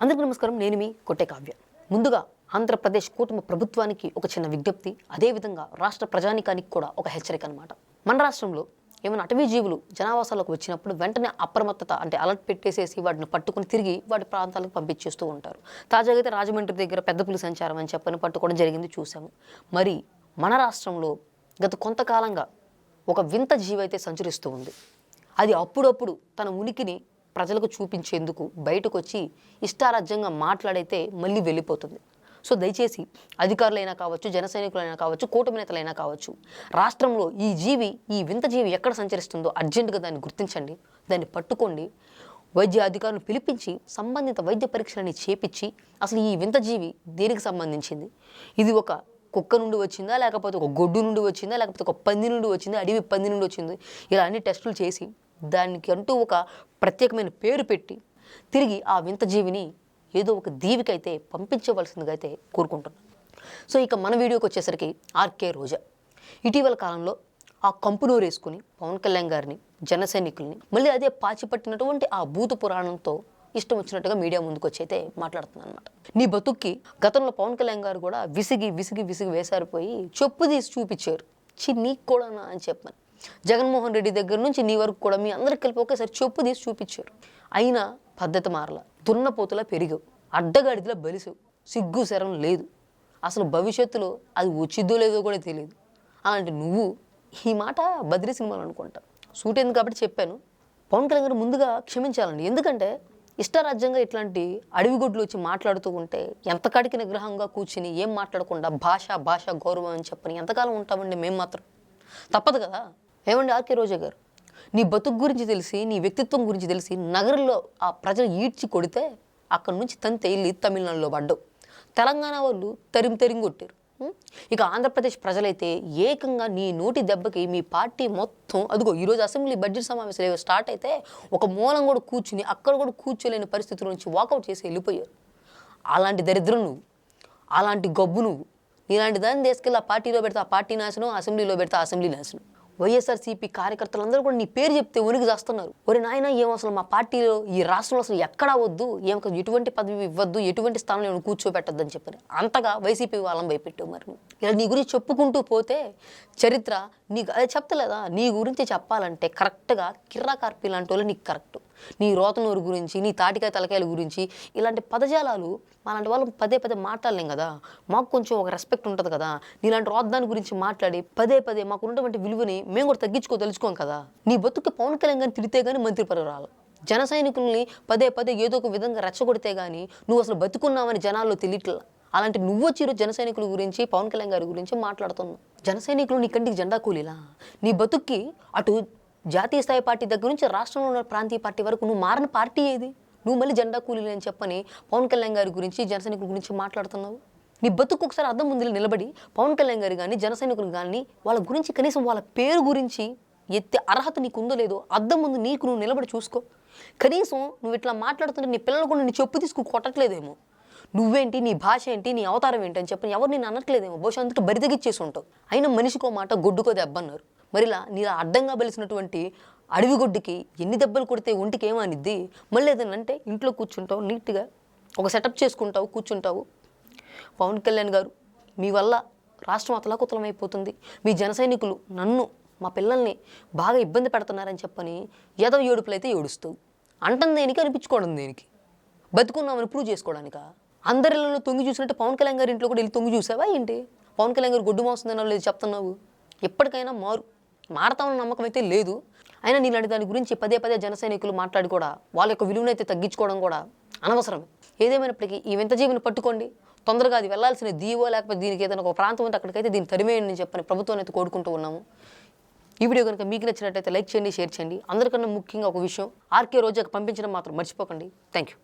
అందరికీ నమస్కారం. నేను మీ కొట్టే కావ్య. ముందుగా ఆంధ్రప్రదేశ్ కూటమి ప్రభుత్వానికి ఒక చిన్న విజ్ఞప్తి. అదేవిధంగా రాష్ట్ర ప్రజానికానికి కూడా ఒక హెచ్చరిక అనమాట మన రాష్ట్రంలో ఏమైనా అటవీ జీవులు జనావాసాలకు వచ్చినప్పుడు వెంటనే అప్రమత్తత అంటే అలర్ట్ పెట్టేసేసి వాటిని పట్టుకుని తిరిగి వాటి ప్రాంతాలకు పంపించేస్తూ ఉంటారు. తాజాగా అయితే రాజమండ్రి దగ్గర పెద్ద పులి సంచారం అని చెప్పని పట్టుకోవడం జరిగింది చూసాము మరి మన రాష్ట్రంలో గత కొంతకాలంగా ఒక వింత జీవి అయితే సంచరిస్తూ ఉంది. అది అప్పుడప్పుడు తన ఉనికిని ప్రజలకు చూపించేందుకు బయటకు వచ్చి ఇష్టారాజ్యంగా మాట్లాడైతే మళ్ళీ వెళ్ళిపోతుంది. సో దయచేసి అధికారులైనా కావచ్చు జన సైనికులైనా కావచ్చు కూటమి నేతలైనా కావచ్చు రాష్ట్రంలో ఈ జీవి ఈ వింత జీవి ఎక్కడ సంచరిస్తుందో అర్జెంటుగా దాన్ని గుర్తించండి దాన్ని పట్టుకోండి. వైద్య అధికారులను పిలిపించి సంబంధిత వైద్య పరీక్షలని చేపించి అసలు ఈ వింత జీవి దేనికి సంబంధించింది? ఇది ఒక కుక్క నుండి వచ్చిందా లేకపోతే ఒక గొడ్డు నుండి వచ్చిందా లేకపోతే ఒక పంది నుండి వచ్చిందా అడవి పంది నుండి వచ్చింది? ఇలా అన్ని టెస్టులు చేసి దానికి అంటూ ఒక ప్రత్యేకమైన పేరు పెట్టి తిరిగి ఆ వింత జీవిని ఏదో ఒక దీవికైతే పంపించవలసిందిగా అయితే కోరుకుంటున్నాను. సో ఇక మన వీడియోకి వచ్చేసరికి ఆర్కే రోజా. ఇటీవల కాలంలో ఆ కంపునూరు వేసుకుని పవన్ కళ్యాణ్ గారిని జన సైనికుల్ని మళ్ళీ అదే పాచిపట్టినటువంటి ఆ భూత పురాణంతో ఇష్టం వచ్చినట్టుగా మీడియా ముందుకు వచ్చి అయితే మాట్లాడుతున్నాను అనమాట నీ బతుక్కి గతంలో పవన్ కళ్యాణ్ గారు కూడా విసిగి విసిగి విసిగి వేసారిపోయి చెప్పు తీసి చూపించారు. చి నీకు కూడానా అని చెప్పాను జగన్మోహన్ రెడ్డి దగ్గర నుంచి నీ వరకు కూడా మీ అందరికి కలిపి ఒకేసారి చెప్పు తీసి చూపించారు. అయినా పద్ధతి మారల. దున్నపోతులా పెరిగావు. అడ్డగాడిదిలా బలిసావు. సిగ్గు శరం లేదు. అసలు భవిష్యత్తులో అది వచ్చిద్దో లేదో కూడా తెలియదు. అలాంటి నువ్వు ఈ మాట బద్రీ సినిమాలు అనుకుంటా. సూట్ ఎందుకు కాబట్టి చెప్పాను. పవన్ కళ్యాణ్ గారు ముందుగా క్షమించాలండి. ఎందుకంటే ఇష్టారాజ్యంగా ఇట్లాంటి అడవిగొడ్లు వచ్చి మాట్లాడుతూ ఉంటే ఎంత కాడికి నిగ్రహంగా కూర్చుని ఏం మాట్లాడకుండా భాష భాష గౌరవం అని చెప్పని ఎంతకాలం ఉంటామండి మేము మాత్రం? తప్పదు కదా. ఏమండి ఆర్కే రోజా గారు? నీ బతుకు గురించి తెలిసి నీ వ్యక్తిత్వం గురించి తెలిసి నగరంలో ఆ ప్రజలు ఈడ్చి కొడితే అక్కడి నుంచి తంతే వెళ్ళి తమిళనాడులో పడ్డావు. తెలంగాణ వాళ్ళు తరిం తరిం కొట్టారు. ఇక ఆంధ్రప్రదేశ్ ప్రజలైతే ఏకంగా నీ నోటి దెబ్బకి మీ పార్టీ మొత్తం అదిగో ఈరోజు అసెంబ్లీ బడ్జెట్ సమావేశాలు ఏవో స్టార్ట్ అయితే ఒక మూలం కూడా కూర్చుని అక్కడ కూడా కూర్చోలేని పరిస్థితుల నుంచి వాకౌట్ చేసి వెళ్ళిపోయారు. అలాంటి దరిద్రం నువ్వు అలాంటి గబ్బు నువ్వు నీలాంటి దాన్ని తీసుకెళ్ళి ఆ పార్టీలో పెడితే ఆ పార్టీ నాశనం అసెంబ్లీలో పెడితే అసెంబ్లీ నాశనం. వైఎస్ఆర్సీపీ కార్యకర్తలందరూ కూడా నీ పేరు చెప్తే ఉనికి చేస్తున్నారు. ఒరే నాయన ఏం అసలు మా పార్టీలో ఈ రాష్ట్రంలో అసలు ఎక్కడా వద్దు ఏం ఎటువంటి పదవి ఇవ్వద్దు ఎటువంటి స్థానంలో ఏమైనా కూర్చోబెట్టద్దు అని చెప్పారు అంతగా వైసీపీ వాళ్ళని భయపెట్టావు మరి ఇలా నీ గురించి చెప్పుకుంటూ పోతే చరిత్ర నీకు అది చెప్తలేదా? నీ గురించి చెప్పాలంటే కరెక్ట్గా కిర్రా కార్పీ లాంటి వాళ్ళు నీకు కరెక్ట్. నీ రోతనూరు గురించి నీ తాటికాయ తలకాయల గురించి ఇలాంటి పదజాలాలు అలాంటి వాళ్ళు పదే పదే మాట్లాడలేం కదా. మాకు కొంచెం ఒక రెస్పెక్ట్ ఉంటుంది కదా. నీలాంటి రోద్దాని గురించి మాట్లాడి పదే పదే మాకు ఉన్నటువంటి విలువని మేము కూడా తగ్గించుకో తెలుసుకోం కదా. నీ బతుకు పవన్ కళ్యాణ్ గారిని తిడితే కానీ మంత్రి పదవి జన సైనికుల్ని పదే పదే ఏదో ఒక విధంగా రెచ్చగొడితే కానీ నువ్వు అసలు బతుకున్నావని జనాల్లో తెలియట్లా. అలాంటి నువ్వు వచ్చి జన సైనికుల గురించి పవన్ కళ్యాణ్ గారి గురించి మాట్లాడుతున్నావు. జన సైనికులు నీ కంటికి జెండా కూలీలా? నీ బతుక్కి అటు జాతీయ స్థాయి పార్టీ దగ్గర నుంచి రాష్ట్రంలో ఉన్న ప్రాంతీయ పార్టీ వరకు నువ్వు మారిన పార్టీ ఏది? నువ్వు మళ్ళీ జెండా కూలీలు అని చెప్పని పవన్ కళ్యాణ్ గారి గురించి జనసైనికుల గురించి మాట్లాడుతున్నావు? నీ బతుకు ఒకసారి అర్థం ముందు నిలబడి పవన్ కళ్యాణ్ గారు కానీ జనసైనికులు కానీ వాళ్ళ గురించి కనీసం వాళ్ళ పేరు గురించి ఎత్తే అర్హత నీకు ఉందో లేదో అద్దం ముందు నీకు నువ్వు నిలబడి చూసుకో. కనీసం నువ్వు ఇట్లా మాట్లాడుతుంటే నీ పిల్లలు కూడా నీ చెప్పు తీసుకు కొట్టట్లేదేమో. నువ్వేంటి? నీ భాష ఏంటి? నీ అవతారం ఏంటి? అని చెప్పి ఎవరు నేను అనట్లేదేమో. బహుశా అందుకు బరిదగిచ్చేసి ఉంటావు. అయినా మనిషికో మాట గొడ్డుకో దెబ్బ మరిలా నీలా అడ్డంగా బలిసినటువంటి అడవి గొడ్డుకి ఎన్ని దెబ్బలు కొడితే ఒంటికి ఏమనిద్ది మళ్ళీ ఏదైనా అంటే ఇంట్లో కూర్చుంటావు నీట్గా ఒక సెటప్ చేసుకుంటావు కూర్చుంటావు. పవన్ కళ్యాణ్ గారు మీ వల్ల రాష్ట్రం అతలాకుతలం అయిపోతుంది మీ జన సైనికులు నన్ను మా పిల్లల్ని బాగా ఇబ్బంది పెడుతున్నారని చెప్పని ఏదో ఏడుపులైతే ఏడుస్తావు అంటం దేనికి అనిపించుకోవడం దేనికి? బతుకున్నామని ప్రూవ్ చేసుకోవడానికా? అందరిలో తొంగి చూసినట్టు పవన్ కళ్యాణ్ గారి ఇంట్లో కూడా వెళ్ళి తొంగి చూసావా ఏంటి? పవన్ కళ్యాణ్ గారు గొడ్డు మోస్తుందనో లేదు చెప్తున్నావు. ఎప్పటికైనా మారు. మారతామన్న నమ్మకం అయితే లేదు. అయినా నీలాంటి దాని గురించి పదే పదే జన సైనికులు మాట్లాడి కూడా వాళ్ళ యొక్క విలువనైతే తగ్గించుకోవడం కూడా అనవసరం. ఏదేమైనప్పటికీ ఈ వింత జీవిని పట్టుకోండి. తొందరగా అది వెళ్ళాల్సిన దీవో లేకపోతే దీనికి ఏదైనా ఒక ప్రాంతం ఉంటే అక్కడికైతే దీన్ని తరిమేయండి అని చెప్పని ప్రభుత్వాన్ని అయితే కోరుకుంటూ ఉన్నాము. ఈ వీడియో కనుక మీకు నచ్చినట్టయితే లైక్ చేయండి షేర్ చేయండి. అందరికన్నా ముఖ్యంగా ఒక విషయం ఆర్కే రోజాకి పంపించడం మాత్రం మర్చిపోకండి. Thank you